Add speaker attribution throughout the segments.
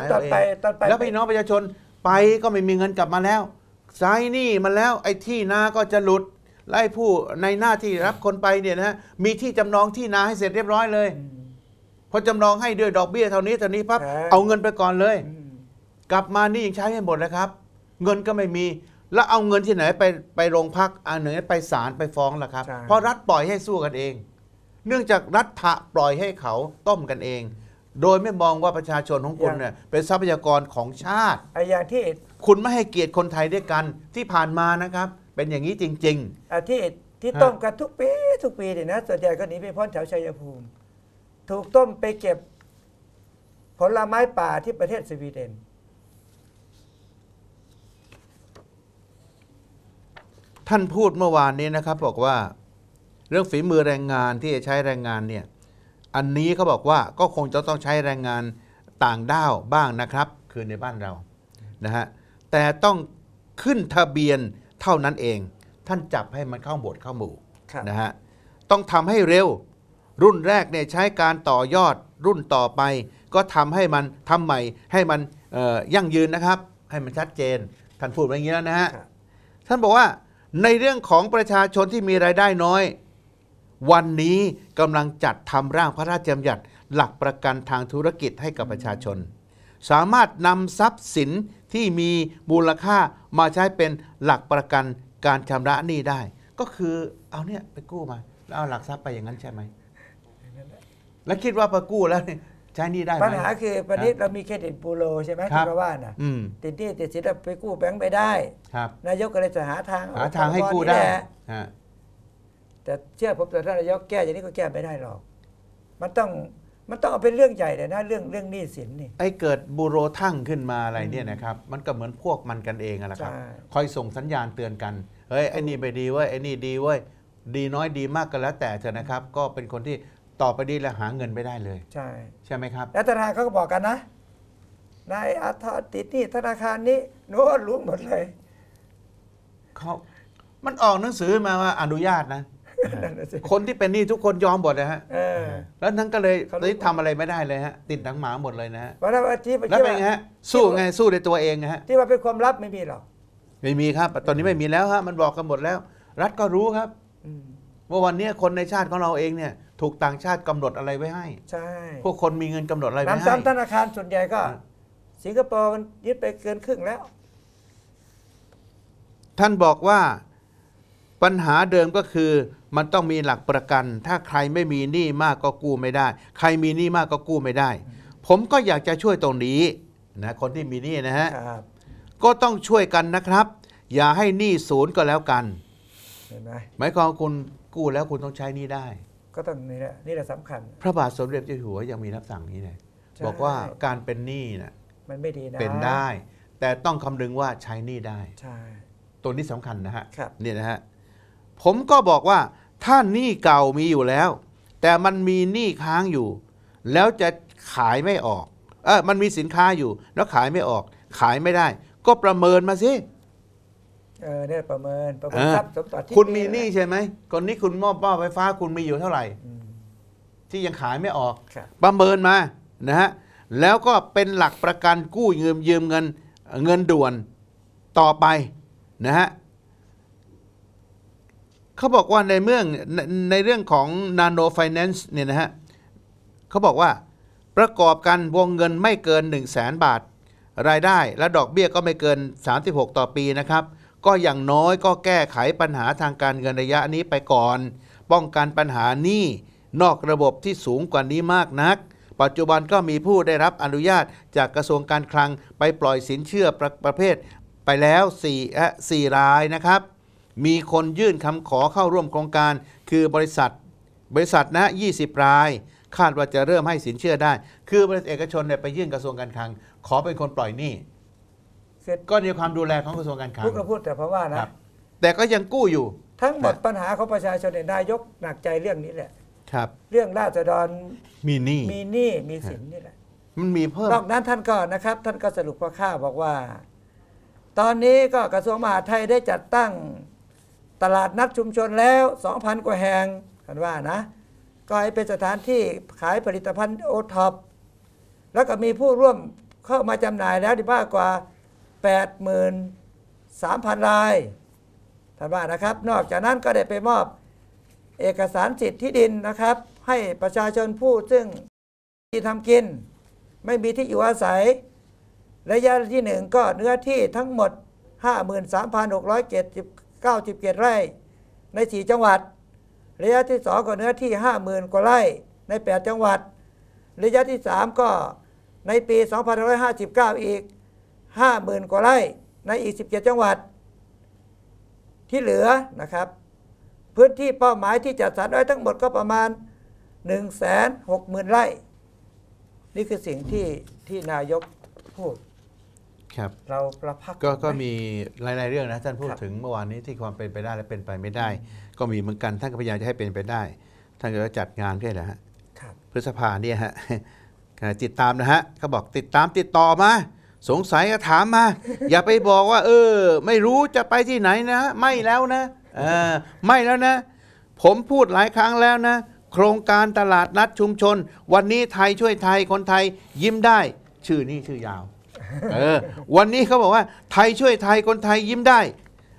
Speaker 1: แล้วตอนไปตอนไป
Speaker 2: แล้วพี่น้องประชาชนไปก็ไม่มีเงินกลับมาแล้วใช้หนี้มันแล้วไอ้ที่นาก็จะหลุดไล่ผู้ในหน้าที่รับคนไปเนี่ยนะฮะมีที่จำนองที่นาให้เสร็จเรียบร้อยเลย
Speaker 1: อืม
Speaker 2: พอจำนองให้ด้วยดอกเบี้ยเท่านี้เท่านี้ปั๊บ
Speaker 1: แพง
Speaker 2: เอาเงินไปก่อนเลย
Speaker 1: อืม
Speaker 2: กลับมานี่ยังใช้ไม่หมดเลยครับ เงินก็ไม่มี แล้วเอาเงินที่ไหนไปไปโรงพักอันไหนไปศาลไปฟ้องล่ะครับ
Speaker 1: ใช่
Speaker 2: เพราะรัฐปล่อยให้สู้กันเอง เนื่องจากรัฐผะปล่อยให้เขาต้มกันเอง โดยไม่มองว่าประชาชนของคุณเนี่ยเป็นทรัพยากรของชาติ
Speaker 1: ไอ้อย่างที่
Speaker 2: คุณไม่ให้เกียรติคนไทยด้วยกันที่ผ่านมานะครับ เป็นอย่างนี้จริง
Speaker 1: อะที่ที่
Speaker 2: ฮะ
Speaker 1: ต้มกันทุกปีทุกปีเนี่ยนะส่วนใหญ่ก็หนีไปพ้นแถวชัยภูมิ ถูกต้มไปเก็บ ผลไม้ป่าที่ประเทศสวีเดน
Speaker 2: ๆท่านพูดเมื่อวานนี้นะครับ บอกว่า เรื่องฝีมือแรงงานที่จะใช้แรงงานเนี่ย อันนี้เขาบอกว่าก็คงจะต้องใช้แรงงานต่างด้าวบ้างนะครับ คือในบ้านเรานะฮะแต่ต้องขึ้นทะเบียนเท่านั้นเอง ท่านจับให้มันเข้าโบทเข้าหมู่
Speaker 1: ครับ
Speaker 2: นะฮะต้องทำให้เร็วรุ่นแรกเนี่ยใช้การต่อยอดรุ่นต่อไป ก็ทำให้มันทำใหม่ให้มันเอ่อยั่งยืนนะครับ ให้มันชัดเจนท่านพูดไว้อย่างนี้แล้วนะฮะ
Speaker 1: ครับ
Speaker 2: ท่านบอกว่าในเรื่องของประชาชนที่มีรายได้น้อย วันนี้กำลังจัดทำร่างพระราชบัญญัติหลักประกันทางธุรกิจให้กับประชาชน สามารถนำทรัพย์สินที่มีมูลค่ามาใช้เป็นหลักประกันการชำระหนี้ได้ ก็คือเอาเนี่ยไปกู้มา แล้วเอาหลักทรัพย์ไปอย่างนั้นใช่ไหมแล้วคิดว่าพอกู้แล้วนี่ใช้หนี้ได้ไหม
Speaker 1: ปัญหาคือวันนี้เรามีเครดิตบูโรใช่ไหม
Speaker 2: ครั
Speaker 1: ที่
Speaker 2: บ
Speaker 1: เราว่าน่ะติดหนี้ติดสินไปกู้แบงค์ไม่ได้ นายกก็เลยจะหาทาง
Speaker 2: หาทางให้กู้ได้
Speaker 1: แหละ
Speaker 2: ฮะ
Speaker 1: แต่เชื่อผมแต่ท่านนายกแก้อย่างนี้ก็แก้ไม่ได้หรอก มันต้องมันต้องเอาเป็นเรื่องใหญ่เลยนะเรื่องเรื่องหนี้สินนี่
Speaker 2: ไอ้เกิดบูโรทั้งขึ้นมาอะไรเนี่ยนะครับ มันก็เหมือนพวกมันกันเองอะนะครับ
Speaker 1: ใช่
Speaker 2: คอยส่งสัญญาณเตือนกันเฮ้ยไอ้นี่ไปดีเว้ยไอ้นี่ดีเว้ยดีน้อยดีมากก็แล้วแต่เถอะนะครับ ก็เป็นคนที่ต่อไปดีแล้วหาเงินไม่ได้เลย
Speaker 1: ใช่
Speaker 2: ใช่ไหมครับ
Speaker 1: แล้วธนาคารเขาก็บอกกันนะนายอาทรติดหนี่ธนาคารนี้โน้ตรู้หมดเลย
Speaker 2: เขามันออกหนังสือมาว่าอนุญาตนะ
Speaker 1: นั่นน่ะสิ
Speaker 2: คนที่เป็นหนี้ทุกคนยอมหมดนะฮะ
Speaker 1: เออ
Speaker 2: แล้วนั้นก็เลย
Speaker 1: เขารู้
Speaker 2: ตอนนี้ทำอะไรไม่ได้เลยฮะ ติดหนังหมาหมดเลยนะฮะ
Speaker 1: วันนั้นวันที่
Speaker 2: แล้วเป็นไงฮะ สู้ไง สู้ในตัวเองนะฮะ
Speaker 1: ที่ว่าเป็นความลับไม่มีหรอก
Speaker 2: ไม่มีครับ ตอนนี้ไม่มีแล้วฮะ มันบอกกันหมดแล้ว รัฐก็รู้ครับ
Speaker 1: อืม
Speaker 2: ว่าวันนี้คนในชาติของเราเองเนี่ย ถูกต่างชาติกำหนดอะไรไว้ให้
Speaker 1: ใช่
Speaker 2: พวกคนมีเงินกำหนดอะไรไว้
Speaker 1: น้ำ
Speaker 2: ให้
Speaker 1: ซ้ำธนาคารส่วนใหญ่ก็
Speaker 2: อ่า
Speaker 1: สิงคโปร์มันยึดไปเกินครึ่งแล้ว
Speaker 2: ท่านบอกว่าปัญหาเดิมก็คือ มันต้องมีหลักประกัน ถ้าใครไม่มีหนี้มากก็กู้ไม่ได้ ใครมีหนี้มากก็กู้ไม่ได้ ผมก็อยากจะช่วยตรงนี้นะคนที่มีหนี้นะฮะ
Speaker 1: ครับ
Speaker 2: ก็ต้องช่วยกันนะครับ อย่าให้หนี้ศูนย์ก็แล้วกัน
Speaker 1: เห็นไหม
Speaker 2: หมายความว่าคุณกู้แล้วคุณต้องใช้หนี้ได้
Speaker 1: ก็ต้องนี่แหละนี่แหละสำคัญ
Speaker 2: พระบาทสมเด็จเจ้าอยู่หัวยังมีรับสั่งนี้เลย
Speaker 1: ใช่
Speaker 2: บอกว่าการเป็นหนี้นะ
Speaker 1: มันไม่ดีนะ
Speaker 2: เป็นได้ แต่ต้องคำนึงว่าใช้หนี้ได้
Speaker 1: ใช่
Speaker 2: ตัวนี้สำคัญนะฮะ
Speaker 1: ครับ
Speaker 2: เนี่ยนะฮะ ผมก็บอกว่าถ้าหนี้เก่ามีอยู่แล้ว แต่มันมีหนี้ค้างอยู่ แล้วจะขายไม่ออกเออมันมีสินค้าอยู่ แล้วขายไม่ออก ขายไม่ได้ ก็ประเมินมาสิ
Speaker 1: เออเนี่ยประเมินประเมิน
Speaker 2: เออ
Speaker 1: ทรัพย์สมบัติที่
Speaker 2: คุณมีหนี้ใช่ไหมคนนี้คุณมอบหม้อไฟฟ้าคุณมีอยู่เท่าไหร่
Speaker 1: อืม
Speaker 2: ที่ยังขายไม่ออก
Speaker 1: ครับ
Speaker 2: ประเมินมานะฮะแล้วก็เป็นหลักประกันกู้ยืมยืมเงินเงินด่วนต่อไปนะฮะ เขาบอกว่าในเมื่องในในเรื่องของ Nano Finance เนี่ยนะฮะเขาบอกว่าประกอบกันวงเงินไม่เกิน 1 0 0 0 0แสนบาท รายได้และดอกเบี้ยก็ไม่เกิน 36 ต่อปีนะครับ ก็อย่างน้อยก็แก้ไขปัญหาทางการเงินระยะนี้ไปก่อน ป้องกันปัญหานี้นอกระบบที่สูงกว่านี้มากนัก ปัจจุบันก็มีผู้ได้รับอนุญาตจากกระทรวงการคลังไปปล่อยสินเชื่อประประเภทไปแล้ว4เอ่อ4รายนะครับ มีคนยื่นคำขอเข้าร่วมโครงการ คือบริษัท บริษัทนะ20ราย คาดว่าจะเริ่มให้สินเชื่อได้ คือบริษัทเอกชนเนี่ยไปยื่นกระทรวงการคลัง ขอเป็นคนปล่อยหนี้
Speaker 1: คือ
Speaker 2: ก็ในความดูแลของกระทรวงการคลัง
Speaker 1: พูดก็พูดแต่เพราะว่า
Speaker 2: ค
Speaker 1: นะ
Speaker 2: รับแต่ก็ยังกู้อยู่
Speaker 1: ทั้งหมด
Speaker 2: ครับ
Speaker 1: ปัญหาของประชาชนเนี่ยนายกหนักใจเรื่องนี้แหละ
Speaker 2: ครับ
Speaker 1: เรื่องราษฎร
Speaker 2: มีหนี้
Speaker 1: มีหนี้มีสินนี่แหละ
Speaker 2: มันมีเพิ่ม
Speaker 1: นอกนั้นท่านก็นะครับ ท่านก็สรุปคร่าวๆบอกว่า ตอนนี้ก็กระทรวงมหาดไทยได้จัดตั้ง ตลาดนัดชุมชนแล้ว 2,000 กว่าแห่งท่านว่านะ ก็ให้เป็นสถานที่ขายผลิตภัณฑ์โอท็อปแล้วก็มีผู้ร่วมเข้ามาจำหน่ายแล้วที่มากกว่า 83,000 รายท่านว่านะครับ นอกจากนั้นก็ได้ไปมอบเอกสารสิทธิ์ที่ดินนะครับ ให้ประชาชนผู้ซึ่งที่ทำกิน ไม่มีที่อยู่อาศัย ระยะที่หนึ่งก็เนื้อที่ทั้งหมด 97 ไร่ ใน 4 จังหวัด ระยะที่สองก็เนื้อที่ 50,000 กว่าไร่ใน 8 จังหวัด ระยะที่ 3 ก็ในปี 2559 อีก 50,000 กว่าไร่ในอีก 17 จังหวัด ที่เหลือนะครับ พื้นที่เป้าหมายที่จัดสรรไว้ทั้งหมดก็ประมาณ 160,000 ไร่ นี่คือสิ่งที่ที่นายกพูด
Speaker 2: ครับ
Speaker 1: เราประพัก
Speaker 2: ก็ก็
Speaker 1: ไห
Speaker 2: มีหลายๆเรื่องนะท่านพูด
Speaker 1: ครับ
Speaker 2: ถึงเมื่อวานนี้ที่ความเป็นไปได้และเป็นไปไม่ได้ ก็มีเหมือนกันท่านก็พยายามจะให้เป็นไปได้ ท่านก็จัดงานใช่แหละฮะ
Speaker 1: ครับ
Speaker 2: พฤษภาเนี่ยฮะติดตามนะฮะเขาบอกติดตามติดต่อมา สงสัยก็ถามมา อย่าไปบอกว่า เออ ไม่รู้จะไปที่ไหนนะ ไม่แล้วนะเออไม่แล้วนะ ผมพูดหลายครั้งแล้วนะ โครงการตลาดนัดชุมชน วันนี้ไทยช่วยไทยคนไทยยิ้มได้ ชื่อนี้ชื่อยาว เออวันนี้เขาบอกว่าไทยช่วยไทยคนไทยยิ้มได้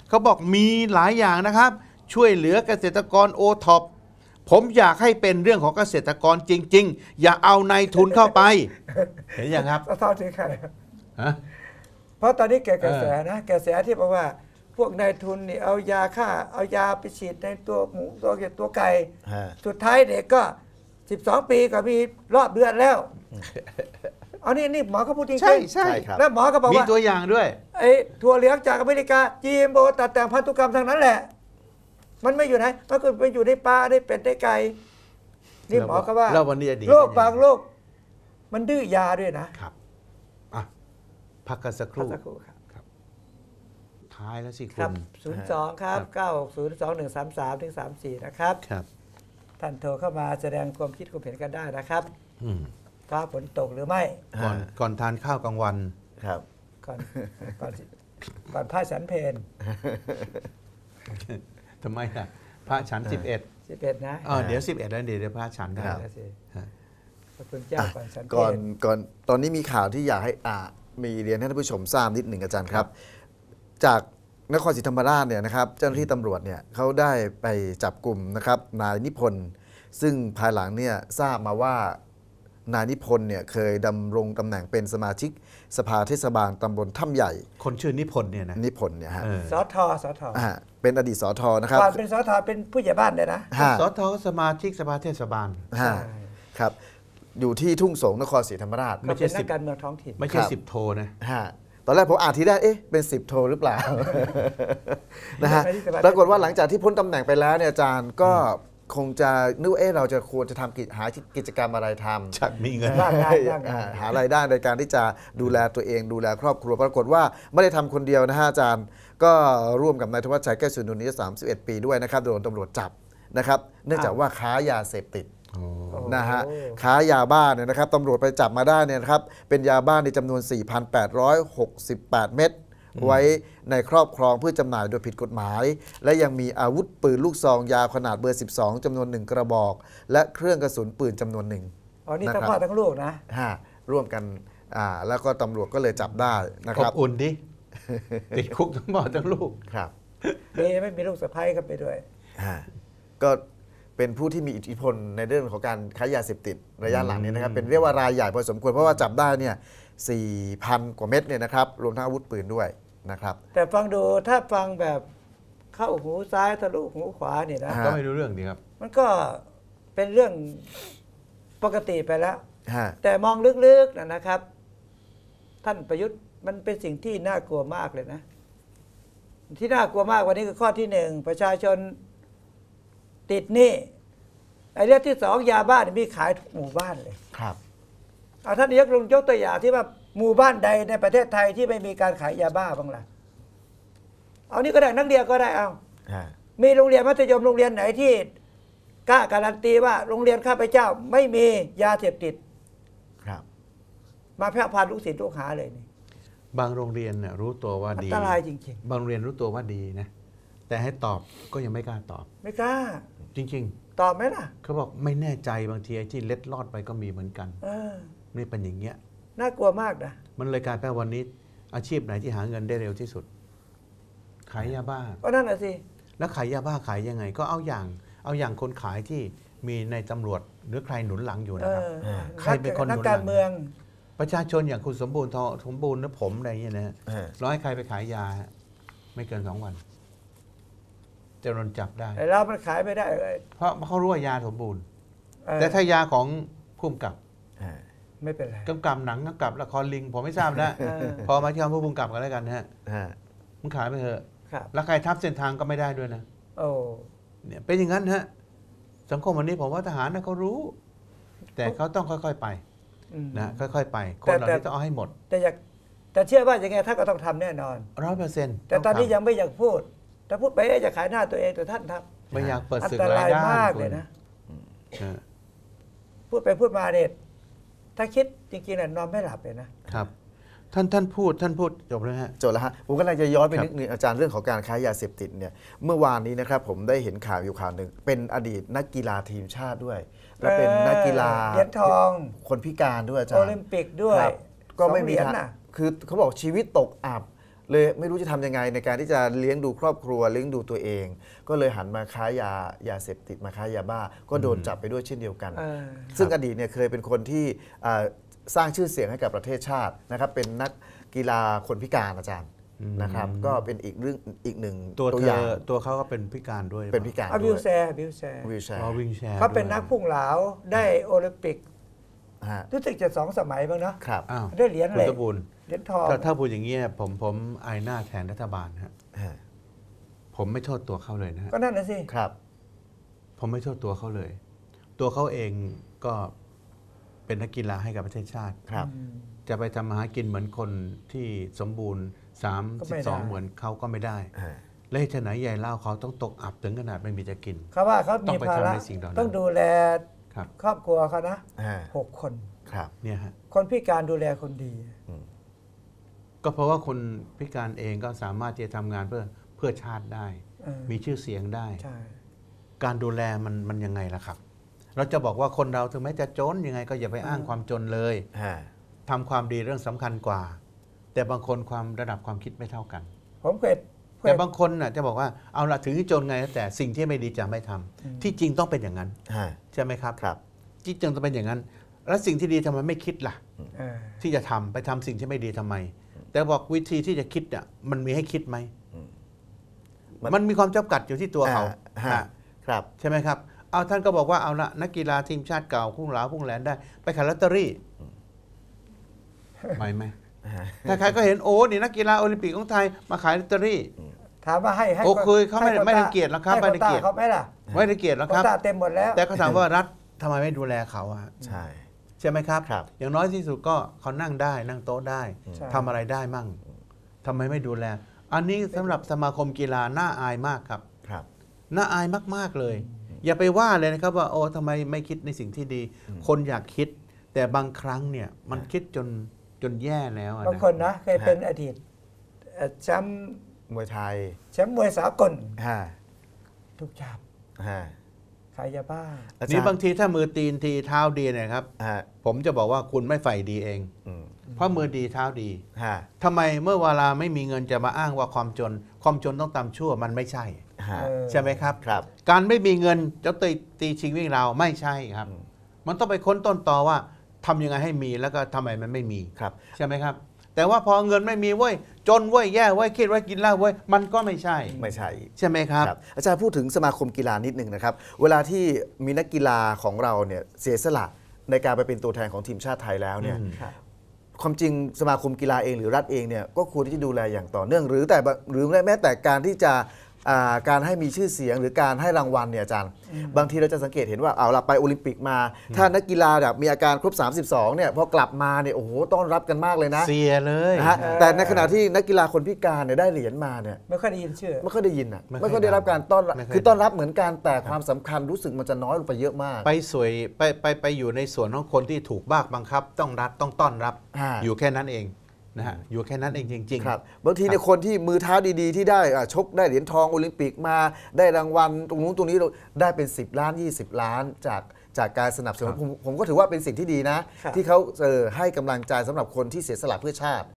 Speaker 2: เขาบอกมีหลายอย่างนะครับ ช่วยเหลือเกษตรกรโอท็อปผมอยากให้เป็นเรื่องของเกษตรกรจริง ๆ อย่าเอานายทุนเข้าไป เห็นยังครับ
Speaker 1: สะท้อนถึงใครครับ
Speaker 2: ฮะ
Speaker 1: เพราะตอนนี้แกกระแส
Speaker 2: เออ
Speaker 1: นะกระแสที่บอกว่า พวกนายทุนนี่เอายาฆ่า เอายาไปฉีดในตัวหมูตัวเก็ดตัวไก่
Speaker 3: ฮะ
Speaker 1: สุดท้ายเด็กก็ 12 ปีก็มีรอบเดือนแล้ว เอานี่นี่หมอเขาพูดจริงๆ
Speaker 2: ใช่ใช่
Speaker 3: ใช่ครับ
Speaker 1: แล้วหมอก็บอก
Speaker 2: มี
Speaker 1: ว่า
Speaker 2: ตัวอย่างด้วย
Speaker 1: ไอ้ถั่วเหลืองจากอเมริกา GMO ตัดแต่งพันธุกรรมทั้งนั้นแหละ มันไม่อยู่ไหนมันก็ไปอยู่ในปลาในเป็ดในไก่นี่หมอก็ว่า
Speaker 2: แล้ววันนี้จะดี
Speaker 1: โรค
Speaker 2: เป็นยังไง
Speaker 1: บางโรคมันดื้อยาด้วยนะครับ
Speaker 2: อะพักกันสักค
Speaker 1: พัก
Speaker 2: รู่
Speaker 1: สักครู่ครับ
Speaker 2: ท้ายแล้วสิ
Speaker 1: ค
Speaker 2: คุ
Speaker 1: รับ
Speaker 2: ณ
Speaker 1: 02ครับ9602133ถึง34นะครับ
Speaker 2: ครับ
Speaker 1: ท่านโทรเข้ามาแสดงความคิดความเห็นกันได้นะครับ
Speaker 2: อืม
Speaker 1: ฟ้าฝนตกหรือไม่
Speaker 2: ก่อนก่อนทานข้าวกลางวัน
Speaker 3: ครับ
Speaker 1: ก่อนก่อนก่อนผ้าฉันเพน
Speaker 2: ทำไมล่ะพระฉัน11
Speaker 1: 11นะ
Speaker 2: อ๋อเดี๋ยว11แล้วเดี๋ยวเดี๋ยวพระฉันได้
Speaker 3: ครับ
Speaker 1: เดี๋ยวสิ
Speaker 2: ฮะ
Speaker 1: พระคุณเจ้าก่อนฉันเพ
Speaker 3: ก่อน
Speaker 1: น
Speaker 3: ก่อนตอนนี้มีข่าวที่อยากให้อ่ามีเรียนให้ท่านผู้ชมทราบนิดหนึ่งอาจารย์ครับ จากนครศรีธรรมราชเนี่ยนะครับ เจ้าหน้าที่ตำรวจเนี่ยเขาได้ไปจับกลุ่มนะครับนายนิพนธ์ซึ่งภายหลังเนี่ยทราบมาว่า นายนิพนธ์เนี่ยเคยดำรงตำแหน่งเป็นสมาชิกสภาเทศบาลตำบลถ้ำใหญ่
Speaker 2: คนชื่อนิพนธ์เนี่ยนะ
Speaker 3: นิพนธ์เนี่ยฮะ
Speaker 2: เออ
Speaker 1: สอทอสอทอ
Speaker 3: อ่าเป็นอดีตสอทอนะครับ
Speaker 1: ก่อนเป็นสอทอเป็นผู้ใหญ่บ้านเลยนะ
Speaker 3: ฮะ
Speaker 2: สทสมาชิกสภาเทศบาล
Speaker 3: ฮะครับ อยู่ที่ทุ่งสงนครศรีธรรมราช
Speaker 2: ไม่
Speaker 1: ก็
Speaker 2: ใช่
Speaker 1: เป็นนั
Speaker 2: สิ
Speaker 1: ก
Speaker 2: บ
Speaker 1: การเมืองท้องถิ่น
Speaker 2: ไม่ใช่
Speaker 3: ครับ
Speaker 2: สิบโทนะ
Speaker 3: ฮะตอนแรกผมอ่านทีแรกเอ๊ะ เป็น 10 โทหรือเปล่า นะฮะ
Speaker 1: ไม่ได้สบาย
Speaker 3: ปรากฏว่าหลังจากที่พ้นตำแหน่งไปแล้วเนี่ยอาจารย์ก็ คงจะนึกว่าเอ๊ะเราจะควรจะทำกิจหากิจกรรมอะไรทำ
Speaker 2: ชักมีเงิน
Speaker 1: ว่างงานว่างงาน
Speaker 3: อ่าหารายได้ในการที่จะดูแลตัวเอง ดูแลครอบครัวปรากฏว่าไม่ได้ทำคนเดียวนะฮะอาจารย์ ก็ร่วมกับนายธวัชชัยแก้วสุนุนนี้31 ปีด้วยนะครับโดนตำรวจจับนะครับ เนื่องจากว่าค้ายาเสพติด นะฮะ
Speaker 1: โอ้
Speaker 3: ค้ายาบ้าเนี่ยนะครับตำรวจไปจับมาได้เนี่ยนะครับเป็นยาบ้าในจำนวน 4,868 เม็ด ไว้ในครอบครองเพื่อจำหน่ายโดยผิดกฎหมาย และยังมีอาวุธปืนลูกซองยาวขนาดเบอร์ 12จำนวน1กระบอก และเครื่องกระสุนปืนจำนวนหนึ่ง
Speaker 1: อ๋อนี่
Speaker 3: นะ
Speaker 1: ทั้ง
Speaker 3: ครับ
Speaker 1: พ่อทั้งลูกนะ
Speaker 3: ฮะร่วมกันอ่าแล้วก็ตำรวจก็เลยจับได้นะ
Speaker 2: อ
Speaker 3: ครับ
Speaker 2: บอุ่นดิติดคุกทั้งพ่อทั้งลูก
Speaker 3: ครับ
Speaker 1: มีไม่มีลูกสะใภ้เข้าไปด้วย
Speaker 3: ฮะก็เป็นผู้ที่มีอิทธิพลในเรื่องของการค้ายาเสพติดระยะหลังนี้นะครับ เป็นเรียกว่ารายใหญ่พอสมควรเพราะว่าจับได้เนี่ย4,000 กว่าเม็ดเนี่ยนะครับ รวมทั้งอาวุธปืนด้วย นะครับ
Speaker 1: แต่ฟังดูถ้าฟังแบบเข้าหูซ้ายทะลุหูขวาเนี่ยนะ
Speaker 3: ฮะ
Speaker 2: ก็ไม่รู้เรื่องดีครับ
Speaker 1: มันก็เป็นเรื่องปกติไปแล้ว
Speaker 3: ฮะ
Speaker 1: แต่มองลึกๆนะนะครับ ท่านประยุทธ์มันเป็นสิ่งที่น่ากลัวมากเลยนะ ที่น่ากลัวมากกวันนี้คือข้อที่หนึ่งประชาชนติดหนี้ไอ้เรื่องที่สองยาบ้านมีขายทุกหมู่บ้านเลย
Speaker 3: ครับ
Speaker 1: เอาท่านนายกลงยกตัวอย่างที่ว่า หมู่บ้านใดในประเทศไทยที่ไม่มีการขายยาบ้าบ้างล่ะ เอานี่ก็ได้นักเรียนก็ได้เอา
Speaker 3: ฮะ
Speaker 1: มีโรงเรียนมัธยมโรงเรียนไหนที่กล้าการันตีว่าโรงเรียนข้าพเจ้า ไม่มียาเสพติด
Speaker 3: ครับ
Speaker 1: มาแพร่พันลูกศิษย์ลูกหาเลยนี่
Speaker 2: บางโรงเรียนน่ะรู้ตัวว่า
Speaker 1: อัน
Speaker 2: ดี
Speaker 1: ตรายจริง
Speaker 2: บางโรงเรียนรู้ตัวว่าดีนะ แต่ให้ตอบก็ยังไม่กล้าตอบ
Speaker 1: ๆ ไม่กล้า
Speaker 2: จริง
Speaker 1: ตอบไหมล่ะ
Speaker 2: ๆ เขาบอกไม่แน่ใจบางทีไอ้ที่เล็ดลอดไปก็มีเหมือนกัน
Speaker 1: เออ
Speaker 2: นี่เป็นอย่างเงี้ย
Speaker 1: น่ากลัวมากนะ
Speaker 2: มันเลยกลายเป็นวันนี้ อาชีพไหนที่หาเงินได้เร็วที่สุด ขายยาบ้า
Speaker 1: ก็นั่นแหะสิ
Speaker 2: แล้วขายยาบ้าขายยังไง ก็เอาอย่าง เอาอย่างคนขายที่มีในตำรวจหรือใครหนุนหลังอยู่
Speaker 1: เอ
Speaker 2: นะครับ
Speaker 1: อ
Speaker 2: ใครเป็นคน
Speaker 1: นัก
Speaker 2: หนุนหลัง
Speaker 1: การเมือง
Speaker 2: ประชาชนอย่างคุณสมบูรณ์ทอสมบูรณ์หรือผมอะไรอย่างเงี้ยนะฮะ
Speaker 3: ฮะ
Speaker 2: ร้อยใครไปขายยาฮะไม่เกินสองวันจะโดนจับได้
Speaker 1: ไอ้เรามันขายไม่ได้เอ้ย
Speaker 2: เพราะเขารู้ว่ายาสมบูรณ์
Speaker 1: เออ
Speaker 2: แต่ถ้ายาของผู้กำกับ
Speaker 3: ฮะ
Speaker 1: ไม่เป็นไร
Speaker 2: กำกับหนังกำกับละครลิง ผมไม่ทราบนะ
Speaker 1: เออ
Speaker 2: พอมาที่คำผู้กำกับกันแล้วกันนะฮะ
Speaker 3: ฮะ
Speaker 2: มันขายไปเถอะ
Speaker 1: ครับ
Speaker 2: แล้วใครทับเส้นทางก็ไม่ได้ด้วยนะ
Speaker 1: โอ้
Speaker 2: เนี่ยเป็นอย่างนั้นฮะสังคมวันนี้ผมว่าทหารนะเขารู้ แต่เขาต้องค่อยๆไป
Speaker 1: อืม
Speaker 2: นะค่อยๆไป คนเหล่า
Speaker 1: แต่
Speaker 2: นี้ต้องเอาให้หมด
Speaker 1: แต่อยากแต่เชื่อว่ายังไงท่านก็ต้องทำแน่นอน
Speaker 2: ร้อยเปอร์เซ็นต์
Speaker 1: แต่ตอนนี้ยังไม่อยากพูดถ้าพูดไปเอ๊ะจะขายหน้าตัวเองแต่ท่านท
Speaker 2: ไม่อยากเปิดำ
Speaker 1: อัน
Speaker 2: ศึก
Speaker 1: ต
Speaker 2: รารา
Speaker 1: ยย
Speaker 2: ได้
Speaker 1: มากเลยนะ
Speaker 2: เออ
Speaker 1: พูดไปพูดมาเนี่ย ถ้าคิดจริงๆน่ะนอนไม่หลับเลยนะ
Speaker 2: ครับ ท่านท่านพูดท่านพูดจบแล้วฮะ
Speaker 3: จบแล้วฮะผมกำลังจะย้อนไป
Speaker 2: ครับ
Speaker 3: นึกนึงอาจารย์เรื่องของการค้ายาเสพติดเนี่ยเมื่อวานนี้นะครับผมได้เห็นข่าวอยู่ข่าวหนึ่งเป็นอดีตนักกีฬาทีมชาติด้วย และเป็นนักกีฬา
Speaker 1: เหรียญทอง
Speaker 3: คนพิการด้วยอาจาร
Speaker 1: โอ
Speaker 3: ย์
Speaker 1: ลิมปิกด้วย
Speaker 3: ครับก็ไม่มี
Speaker 1: สองเหรียญ
Speaker 3: ทาง
Speaker 1: น่ะ
Speaker 3: คือเขาบอกชีวิตตกอับ เลยไม่รู้จะทำยังไงในการที่จะเลี้ยงดูครอบครัวเลี้ยงดูตัวเอง ก็เลยหันมาค้ายายาเสพติดมาค้ายาบ้า ก็โดนจับไปด้วยเช่นเดียวกัน
Speaker 1: เออ
Speaker 3: ซึ่งอดีตเนี่ยเคยเป็นคนที่อ่าสร้างชื่อเสียงให้กับประเทศชาตินะครับเป็นนักกีฬาคนพิการอาจารย์
Speaker 2: อืม
Speaker 3: นะครับ ก็เป็นอีกเรื่องอีกหนึ่ง
Speaker 2: ตัว
Speaker 3: ตัว
Speaker 2: เธ
Speaker 3: อย่าง
Speaker 2: อตัวเขาก็เป็นพิการด้วย
Speaker 3: เป็นพิการ
Speaker 1: เอา
Speaker 3: ด้
Speaker 1: วิ
Speaker 3: ว
Speaker 1: วยแชร์วิวแชร์
Speaker 3: วิวแชร์
Speaker 2: อ๋อวิ่งแชร์
Speaker 1: เขาเป็น
Speaker 2: ด้วย
Speaker 1: นักพุ่งเหลาได้โอลิมปิก
Speaker 3: ฮะ
Speaker 1: รู้สึกจะสองสมัยบ้างเนาะ
Speaker 3: ครับ
Speaker 2: อ้าว
Speaker 1: ได้เหรียญ
Speaker 2: คุ
Speaker 1: เห
Speaker 2: ณ
Speaker 1: ล็ก
Speaker 2: สมบูรณ์
Speaker 1: เหรียญทอง
Speaker 2: ถ้าถ้าพูดอย่างเงี้ยผมผมอายหน้าแทนรัฐบาลฮะ
Speaker 3: ฮะ
Speaker 2: ผมไม่โทษตัวเขาเลยนะฮะ
Speaker 1: ก็นั่นน่ะสิ
Speaker 3: ครับ
Speaker 2: ผมไม่โทษตัวเขาเลย ตัวเขาเองก็เป็นนักกีฬาให้กับประเทศชาติ
Speaker 3: ครับ
Speaker 1: อืม
Speaker 2: จะไปทำมาหากินเหมือนคนที่สมบูรณ์
Speaker 1: ก็ไม่ได้
Speaker 2: 32 เหมือนเขาก็ไม่ได้
Speaker 3: ฮะ
Speaker 2: และเหตุไหนใหญ่เล่าเขาต้องตกอับถึงขนาดไม่มีจะกิน
Speaker 1: เขาว่าเขา
Speaker 2: ต้อ
Speaker 1: มี
Speaker 2: งไป
Speaker 1: ภาระ
Speaker 2: ทำในสิ่งเหล่านั้น
Speaker 1: ต้องดูแล
Speaker 2: ครับ
Speaker 1: ครอบครัวเขานะ
Speaker 3: ฮะ
Speaker 1: หกคน
Speaker 3: ครับ
Speaker 2: เนี่ยฮะ
Speaker 1: คนพิการดูแลคนดี
Speaker 2: ก็เพราะว่าคนพิการเองก็สามารถที่จะทำงานเพื่อเพื่อชาติได้
Speaker 1: เออ
Speaker 2: มีชื่อเสียงได้
Speaker 1: ใช่
Speaker 2: การดูแลมันมันยังไงล่ะครับ เราจะบอกว่าคนเราถึงแม้จะจนยังไงก็อย่าไปอ้างความจนเลย
Speaker 3: ฮะ
Speaker 2: ทำความดีเรื่องสำคัญกว่า แต่บางคนความระดับความคิดไม่เท่ากัน
Speaker 1: ผมเคยเค
Speaker 2: แต่
Speaker 1: ย
Speaker 2: บางคนน่ะจะบอกว่าเอาละถึงที่จนไงแล้วแต่สิ่งที่ไม่ดีจะไม่ทำ
Speaker 1: อืม
Speaker 2: ที่จริงต้องเป็นอย่างนั้น
Speaker 3: ฮะ
Speaker 2: ใช่ไหมครับ
Speaker 3: ครับ
Speaker 2: ที่จริงต้องเป็นอย่างนั้น แล้วสิ่งที่ดีทำไมไม่คิดล่ะ
Speaker 1: เออ
Speaker 2: ที่จะทำไปทำสิ่งที่ไม่ดีทำไม แต่บอกวิธีที่จะคิดเนี่ยมันมีให้คิดไหม
Speaker 3: มัน
Speaker 2: มันมีความจำกัดอยู่ที่ตัวเขา
Speaker 3: ฮะ
Speaker 2: อะ
Speaker 3: ครับ
Speaker 2: ใช่ไหมครับเอาท่านก็บอกว่าเอาละนักกีฬาทีมชาติเก่าพุ่งหลาพุ่งแหลนได้ ไปขายลอตเตอรี่ไหวไหม
Speaker 3: ฮะ
Speaker 2: ถ้าใครก็เห็นโอ้นี่นักกีฬาโอลิมปิกของไทยมาขายลอตเตอรี่
Speaker 1: ถามว่าให้ให้
Speaker 2: โอ้เคยเขาไม่
Speaker 1: ให้โว
Speaker 2: ไม่
Speaker 1: ต้
Speaker 2: รังเกียจหรอกครับ
Speaker 1: ให้
Speaker 2: ไม่รังเกียจ
Speaker 1: โควต้าเขาไหมล่ะ
Speaker 2: ไม่ได้เกียรติหรอก
Speaker 1: โคว
Speaker 2: ครับ
Speaker 1: ต้าเต็มหมดแล้ว
Speaker 2: แต่เขาถามว่ารัฐทำไมไม่ดูแลเขาอะ
Speaker 3: ใช่
Speaker 2: ใช่ไหมครับ
Speaker 3: ครับ
Speaker 2: อย่างน้อยที่สุดก็เขานั่งได้นั่งโต๊ะได้
Speaker 1: ใช่
Speaker 2: ทำอะไรได้มั่งทำไมไม่ดูแล อันนี้สำหรับสมาคมกีฬาน่าอายมากครับ
Speaker 3: ครับ
Speaker 2: น่าอายมากๆเลย อย่าไปว่าเลยนะครับว่าโอ้ทำไมไม่คิดในสิ่งที่ดี คนอยากคิด แต่บางครั้งเนี่ยมันคิดจน จนแย่แล้วอะ
Speaker 1: บาง
Speaker 2: นะ
Speaker 1: คนนะเคยเป็นอดีตเอ่อแชมป์
Speaker 3: มวยไทย
Speaker 1: แชมป์มวยสากล
Speaker 3: ฮะ
Speaker 1: ทุกจับ
Speaker 3: ฮะ
Speaker 1: ขายยาบ้า
Speaker 3: อาจาร
Speaker 2: นี่
Speaker 3: ย์
Speaker 2: บางทีถ้ามือตีนทีเท้าดีเนยครับ
Speaker 3: ฮะ
Speaker 2: ผมจะบอกว่าคุณไม่ใฝ่ดีเอง
Speaker 3: อืม
Speaker 2: เพราะมือดีเท้าดี
Speaker 3: ฮะ
Speaker 2: ทำไมเมื่อเวลาไม่มีเงินจะมาอ้างว่าความจน ความจนต้องตามชั่วมันไม่ใช่
Speaker 3: ฮะ
Speaker 1: เออ
Speaker 2: ใช่ไหมครับ
Speaker 3: ครับ
Speaker 2: การไม่มีเงินจะตีตีชิงวิ่งเราวไม่ใช่ครับ
Speaker 3: อืม
Speaker 2: มันต้องไปค้นต้นตอว่า ทำยังไงให้มีแล้วก็ทำไมมันไม่มี
Speaker 3: ครับ
Speaker 2: ใช่ไหมครับ แต่ว่าพอเงินไม่มีเว้ยจนเว้ยแย่เว้ยคิดว่ากินเหล้าเว้ยมันก็ไม่ใช่
Speaker 3: ไม่ใช่
Speaker 2: ใช่ไหมครับ
Speaker 3: ครับอาจารย์พูดถึงสมาคมกีฬานิดหนึ่งนะครับ เวลาที่มีนักกีฬาของเราเนี่ยเสียสละในการไปเป็นตัวแทนของทีมชาติไทยแล้วเนี่ย
Speaker 2: อืม
Speaker 1: ครับ
Speaker 3: ความจริงสมาคมกีฬาเองหรือรัฐเองเนี่ยก็ควรที่จะดูแลอย่างต่อเนื่องหรือแต่บะหรือแม้แต่การที่จะอ่า การให้มีชื่อเสียงหรือการให้รางวัลเนี่ยอาจารย์ บางทีเราจะสังเกตเห็นว่าเอาเราไปโอลิมปิกมา ถ้านักกีฬาแบบมีอาการครบ 32เนี่ยพอกลับมาเนี่ยโอ้โหต้อนรับกันมากเลยนะ
Speaker 2: เสียเลย
Speaker 3: นะฮะแต่ในขณะที่นักกีฬาคนพิการเนี่ยได้เหรียญมาเนี่ย
Speaker 1: ไม่ค่อยได้ยินชื่อ
Speaker 3: ไม่ค่อยได้ยินอะ
Speaker 2: ไม่ค่อย
Speaker 3: ไม่ค่อยได้รับการต้อนรับ
Speaker 2: ไม่ค่อย
Speaker 3: คือต้อนรับเหมือนกันแต่ความสำคัญรู้สึกมันจะน้อยลงไปเยอะมาก
Speaker 2: ไปสวยไปไปไปอยู่ในส่วนของคนที่ถูกบ้ากบังคับ ต้องรัฐต้องต้อนรับ
Speaker 3: อ่า
Speaker 2: อยู่แค่นั้นเอง นะฮะอยู่แค่นั้นเองจริง
Speaker 3: ครับบางทีในยคนที่มือเท้าดีๆ ที่ได้อะชกได้เหรียญทองโอลิมปิกมา ได้รางวัลตรงนู้นตรงนี้เราได้เป็น 10 ล้าน 20 ล้านจากจากการสนับสนุนผมผมก็ถือว่าเป็นสิ่งที่ดีนะ
Speaker 1: ครับ
Speaker 3: ที่เขาเออให้กำลังใจสำหรับคนที่เสียสละเพื่อชาติ